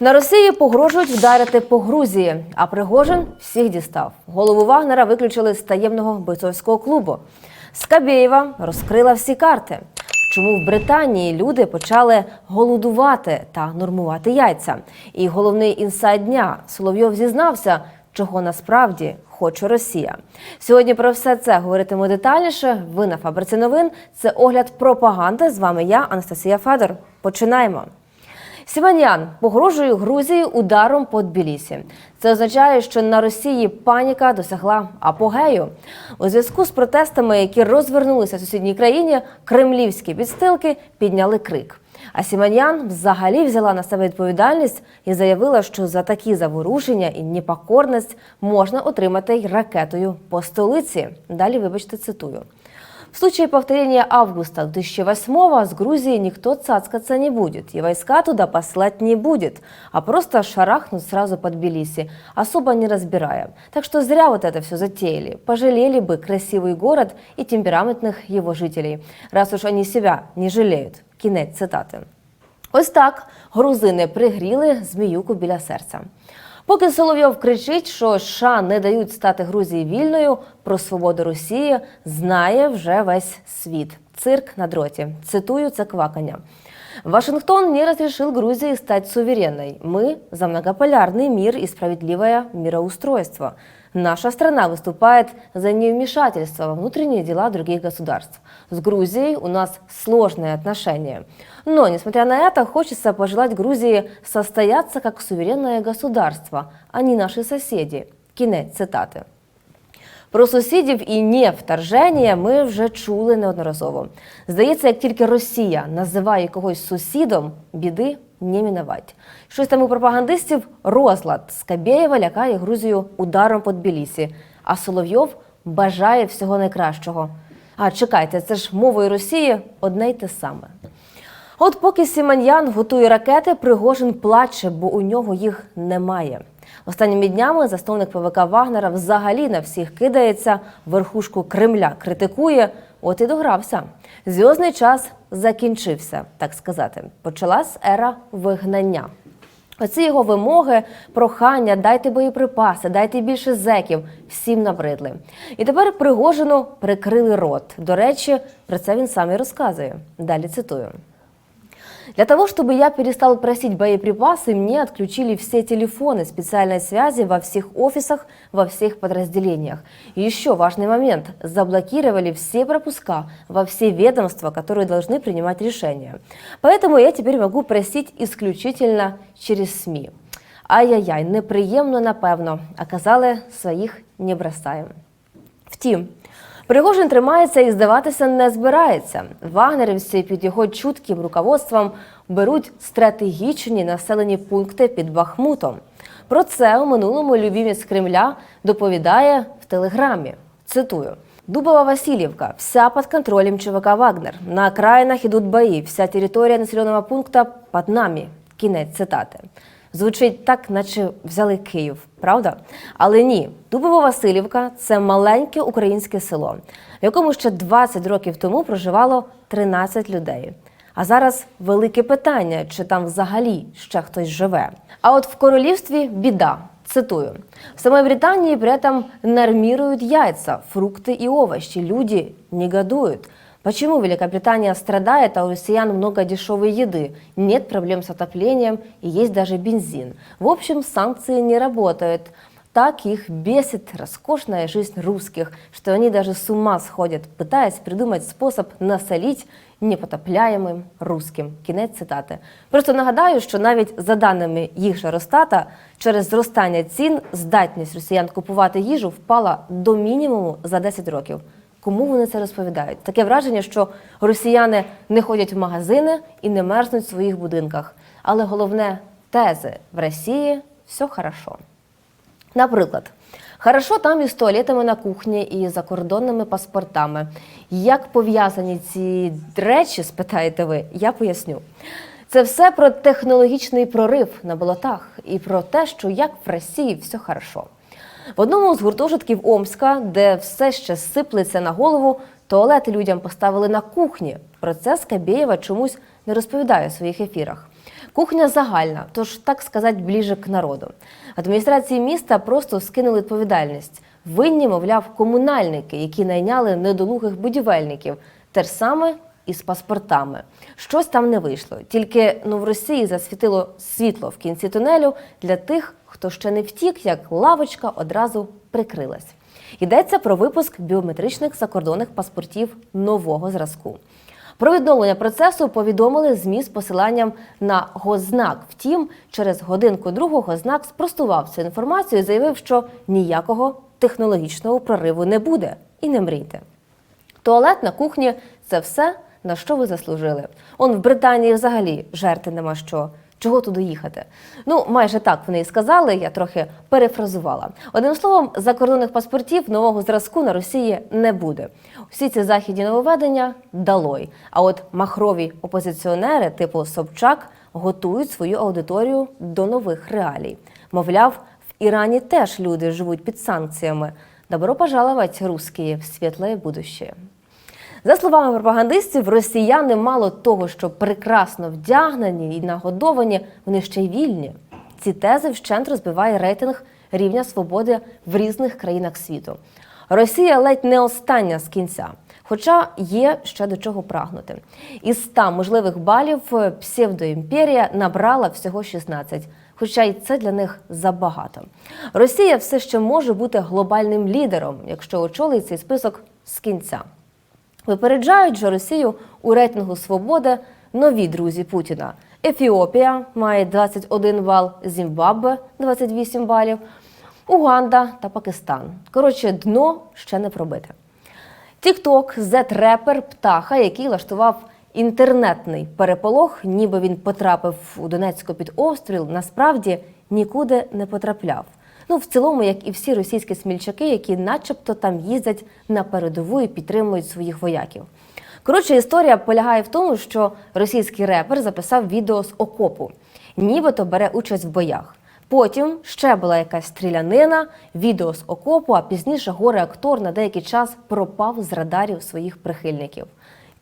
На Росії погрожують вдарити по Грузії, а Пригожин всіх дістав. Голову Вагнера виключили з таємного бойцовського клубу. Скабєєва розкрила всі карти. Чому в Британії люди почали голодувати та нормувати яйця? І головний інсайд дня Соловйов зізнався, чого насправді хоче Росія. Сьогодні про все це говоритиму детальніше. Ви на фабриці новин. Це огляд пропаганди. З вами я, Анастасія Федор. Починаємо. Сіманян погрожує Грузії ударом по Тбілісі. Це означає, що на Росії паніка досягла апогею. У зв'язку з протестами, які розвернулися в сусідній країні, кремлівські підстилки підняли крик. А Сіманян взагалі взяла на себе відповідальність і заявила, що за такі заворушення і непокорність можна отримати й ракетою по столиці. Далі, вибачте, цитую. В случае повторения августа 2008 с Грузии никто цацкаться не будет, и войска туда послать не будет, а просто шарахнут сразу под Тбилиси, особо не разбирая. Так что зря вот это все затеяли. Пожалели бы красивый город и темпераментных его жителей, раз уж они себя не жалеют. Кінець цитати. Ось так грузини пригріли зміюку біля серця. Поки Соловйов кричить, що США не дають стати Грузії вільною, про свободу Росії знає вже весь світ. Цирк на дроті. Цитую це квакання. Вашингтон не разрешил Грузии стать суверенной. Мы за многополярный мир и справедливое мироустройство. Наша страна выступает за невмешательство во внутренние дела других государств. С Грузией у нас сложные отношения. Но, несмотря на это, хочется пожелать Грузии состояться как суверенное государство, а не наши соседи. Кінець цитати. Про сусідів і не вторження ми вже чули неодноразово. Здається, як тільки Росія називає когось сусідом, біди не мінувати. Щось там у пропагандистів розлад Скабєєва лякає Грузію ударом по Тбілісі, а Соловйов бажає всього найкращого. А чекайте, це ж мовою Росії одне й те саме. От поки Сіманьян готує ракети, Пригожин плаче, бо у нього їх немає. Останніми днями засновник ПВК Вагнера взагалі на всіх кидається, верхушку Кремля критикує. От і догрався. Зв'язний час закінчився, так сказати. Почалась ера вигнання. Оці його вимоги, прохання, дайте боєприпаси, дайте більше зеків, всім набридли. І тепер Пригожину прикрили рот. До речі, про це він сам і розказує. Далі цитую. Для того, чтобы я перестал просить боеприпасы, мне отключили все телефоны специальной связи во всех офисах, во всех подразделениях. И еще важный момент. Заблокировали все пропуска во все ведомства, которые должны принимать решения. Поэтому я теперь могу просить исключительно через СМИ. Ай-яй-яй, неприємно, напевно, а казали, своїх не бросаємо. Втім, Пригожин тримається і здаватися не збирається. Вагнерівці під його чутким руководством беруть стратегічні населені пункти під Бахмутом. Про це у минулому любімець Кремля доповідає в телеграмі. Цитую. Дубова Васильевка, вся под контролем ЧВК «Вагнер». На окраинах идут бои, вся территория населенного пункта под нами. Кінець цитати. Звучить так, наче взяли Київ, правда? Але ні, Дубово-Василівка це маленьке українське село, в якому ще 20 років тому проживало 13 людей. А зараз велике питання, чи там взагалі ще хтось живе. А от в королівстві біда. Цитую: в самой Британии при этом нормируют яйца, фрукты и овощи. Люди негодуют. Почему Великобритания страдает, а у россиян много дешевой еды, нет проблем с отоплением и есть даже бензин? В общем, санкции не работают. Так их бесит роскошная жизнь русских, что они даже с ума сходят, пытаясь придумать способ насолить непотопляємим русським. Кінець цитати. Просто нагадаю, що навіть за даними їх же Росстата, через зростання цін здатність росіян купувати їжу впала до мінімуму за 10 років. Кому вони це розповідають? Таке враження, що росіяни не ходять в магазини і не мерзнуть в своїх будинках. Але головне тези в Росії все хорошо. Наприклад, хорошо там із туалетами на кухні і закордонними паспортами. Як пов'язані ці речі, спитаєте ви, я поясню. Це все про технологічний прорив на болотах і про те, що як в Росії все хорошо. В одному з гуртожитків Омська, де все ще сиплеться на голову, туалети людям поставили на кухні. Про це Скабєєва чомусь не розповідає у своїх ефірах. Кухня загальна, тож так сказати, ближе к народу. Адміністрації міста просто скинули відповідальність. Винні, мовляв, комунальники, які найняли недолугих будівельників. Те ж саме і з паспортами. Щось там не вийшло. Тільки ну, в Росії засвітило світло в кінці тунелю для тих, хто ще не втік, як лавочка одразу прикрилась. Йдеться про випуск біометричних закордонних паспортів нового зразку. Про відновлення процесу повідомили ЗМІ з посиланням на госзнак. Втім, через годинку другого госзнак спростував цю інформацію і заявив, що ніякого технологічного прориву не буде. І не мрійте. Туалет на кухні це все, на що ви заслужили. Он в Британії взагалі жерти нема що. Чого туди їхати? Ну, майже так вони і сказали, я трохи перефразувала. Одним словом, закордонних паспортів нового зразку на Росії не буде. Всі ці західні нововведення далой. А от махрові опозиціонери, типу Собчак, готують свою аудиторію до нових реалій. Мовляв, в Ірані теж люди живуть під санкціями. Добро пожаловать, русські, в світле будущее. За словами пропагандистів, росіяни мало того, що прекрасно вдягнені і нагодовані, вони ще й вільні. Ці тези вщент розбиває рейтинг рівня свободи в різних країнах світу. Росія ледь не остання з кінця, хоча є ще до чого прагнути. Із 100 можливих балів псевдоімперія набрала всього 16, хоча й це для них забагато. Росія все ще може бути глобальним лідером, якщо очолить цей список з кінця. Випереджають же Росію у рейтингу свободи нові друзі Путіна. Ефіопія має 21 бал, Зімбабве 28 балів, Уганда та Пакистан. Коротше, дно ще не пробите. Тікток, зет-репер Птаха, який влаштував інтернетний переполох, ніби він потрапив у Донецьку під обстріл, насправді нікуди не потрапляв. Ну, в цілому, як і всі російські смільчаки, які начебто там їздять на передову і підтримують своїх вояків. Коротше, історія полягає в тому, що російський репер записав відео з окопу, нібито бере участь в боях. Потім ще була якась стрілянина, відео з окопу, а пізніше горе-актор на деякий час пропав з радарів своїх прихильників.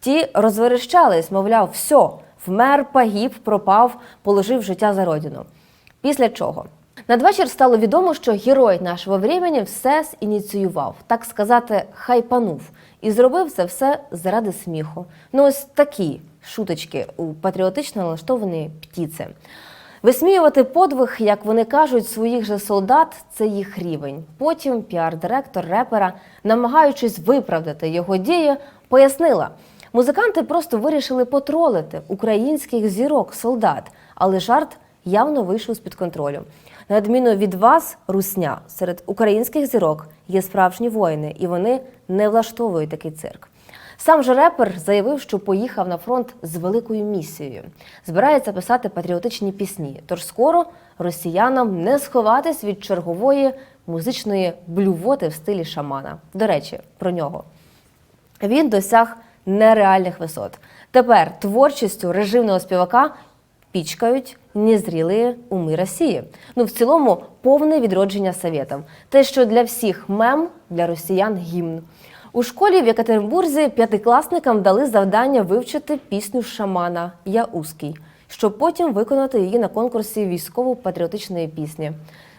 Ті розверещались, мовляв, все, вмер, погиб, пропав, положив життя за родину. Після чого надвечір стало відомо, що герой нашого времени все ініціював, так сказати, хайпанув, і зробив це все заради сміху. Ну, ось такі шуточки у патріотично налаштованої птіці. Висміювати подвиг, як вони кажуть, своїх же солдат це їх рівень. Потім піар-директор репера, намагаючись виправдати його дії, пояснила. Музиканти просто вирішили потролити українських зірок солдат, але жарт явно вийшов з-під контролю. На відміну від вас, русня, серед українських зірок є справжні воїни, і вони не влаштовують такий цирк. Сам же репер заявив, що поїхав на фронт з великою місією. Збирається писати патріотичні пісні. Тож скоро росіянам не сховатись від чергової музичної блювоти в стилі шамана. До речі, про нього. Він досяг нереальних висот. Тепер творчістю режимного співака пічкають незрілі уми Росії. Ну, в цілому, повне відродження совєтам. Те, що для всіх мем, для росіян гімн. У школі в Екатеринбурзі п'ятикласникам дали завдання вивчити пісню шамана Я Узкий, щоб потім виконати її на конкурсі військово-патріотичної пісні.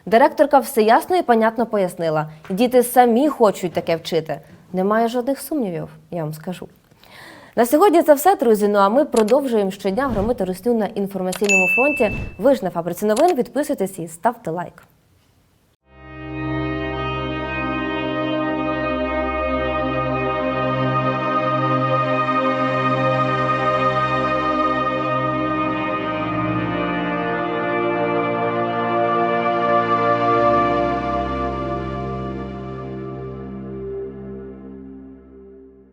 Директорка все ясно і понятно пояснила: діти самі хочуть таке вчити. Немає жодних сумнівів, я вам скажу. На сьогодні це все, друзі. Ну а ми продовжуємо щодня громити русню на інформаційному фронті. Ви ж на фабриці новин. Підписуйтесь і ставте лайк.